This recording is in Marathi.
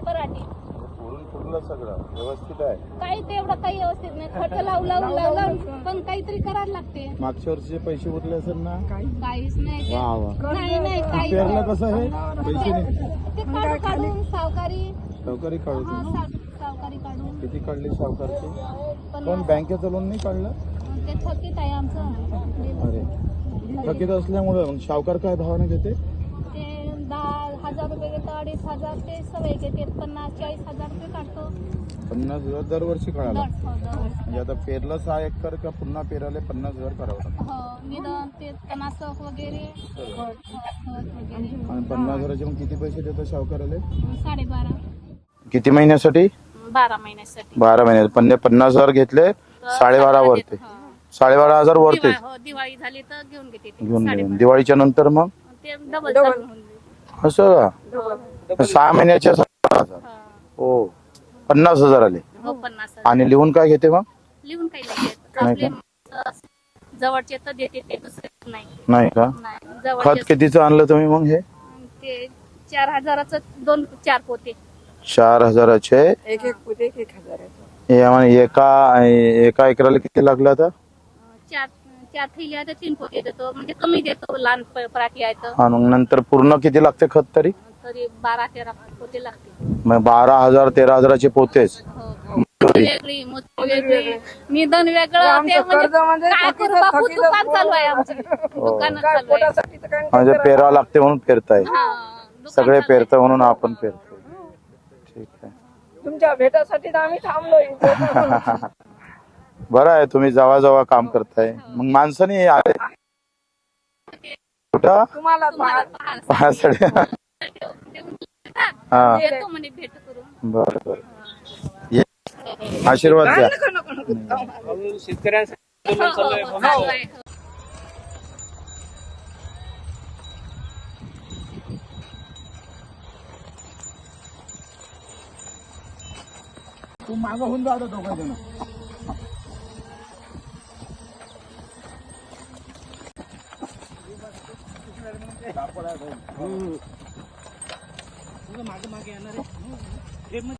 पराठी पुरून सगळं व्यवस्थित आहे. काही तेवढं काही व्यवस्थित नाही. लावू लावून लावू लावून पण काहीतरी करायला लागते. मागच्या वर्षीचे पैसे उरले असेल ना काहीच नाही. ते. वा वा. नाही नाही काही पेरलं कसं हे? पैसे नाही. ते काढून काढून सावकारी. सावकारी हा, काढू साव- सावकारी काढून. किती काढली सावकारची? पण पण बँकेचं लोन नाही काढलं? ते थकीत आहे आमचं. अरे थकीत असल्यामुळं मग सावकार काय भावाने घेते? हजार रुपये घेतो अडीच हजार ते सवय घेते. पन्नास चाळीस हजार रुपये काढतो. पन्नास हजार दरवर्षी काढायला. दर- हो. म्हणजे आता पेरलं सहा एकर का पुन्हा पेरायला पन्नास हजार करावं लागतं? हो निदान ते तणासक वगैरे. खत वगैरे. आणि पन्नास हजाराचे मग किती पैसे देतो सावकाराला साडेबारा. किती महिन्यासाठी? बारा महिन्यासाठी. बारा महिन्यात. पन्ने पन्नास हजार घेतले साडेबारा वरते. हो. साडेबारा हजार वरते दिवा- हो, दिवाळी झाली तर घेऊन घेते ते. घेऊन साडेबारा. गेले दिवाळीच्या नंतर मग? ते डबल चालू होऊन जाईल. असं का? सहा महिन्याच्या हजार. हा. पन्नास हजार आले. हो पन्नास हजार. आणि लिहून काय घेते मग? लिहून काही नाही देत. नाही आपले अं, जवळचे तर देते ते दुसरे नाही. नाही का? नाही खत जवळचे कितीचं आणलं तुम्ही मग हे? ते चार हजाराचं दोन चार पोते. चार हजाराचे? एक एक पोते एक एक हजार आहे. हे आम्हाला एका एका एकराला किती लागलं आता? अं, चार तीन पोते देतो म्हणजे कमी देतो लहान प- पराठी आहे तर. आणि मग नंतर पूर्ण किती लागते खत तरी? तरी बारा तेरा पोते लागते. मग बारा हजार तेरा हजाराचे पोतेच. हो. वेगळी वेगळी. निधन वेगळं ते आमचं कर्ज म्हणजे म्हणजे काय थकीत- करू बापू थकीत दुकान चालू आहे आमचं. हो. दुकान काय चालू आहे. पोटासाठी तर काय म्हणजे पेरावं लागते म्हणून पेरताय. हा, दुकान सगळे चालू आहे. पेरतं म्हणून आपण पेरतो ठीक आहे. तुमच्या भेटासाठी तर आम्ही थांबलो इथे. बरं आहे तुम्ही जवळ जवळ काम करताय. मग माणसाने आले. कुठं? तुम्हाला पाहासाठी हा. येतो म्हणे भेट करून. बरं. आशीर्वाद द्या. हो, हो, हो. हो. तू मागं होऊन जातो दोघं जण. કાપડ માગે માગે એના રે.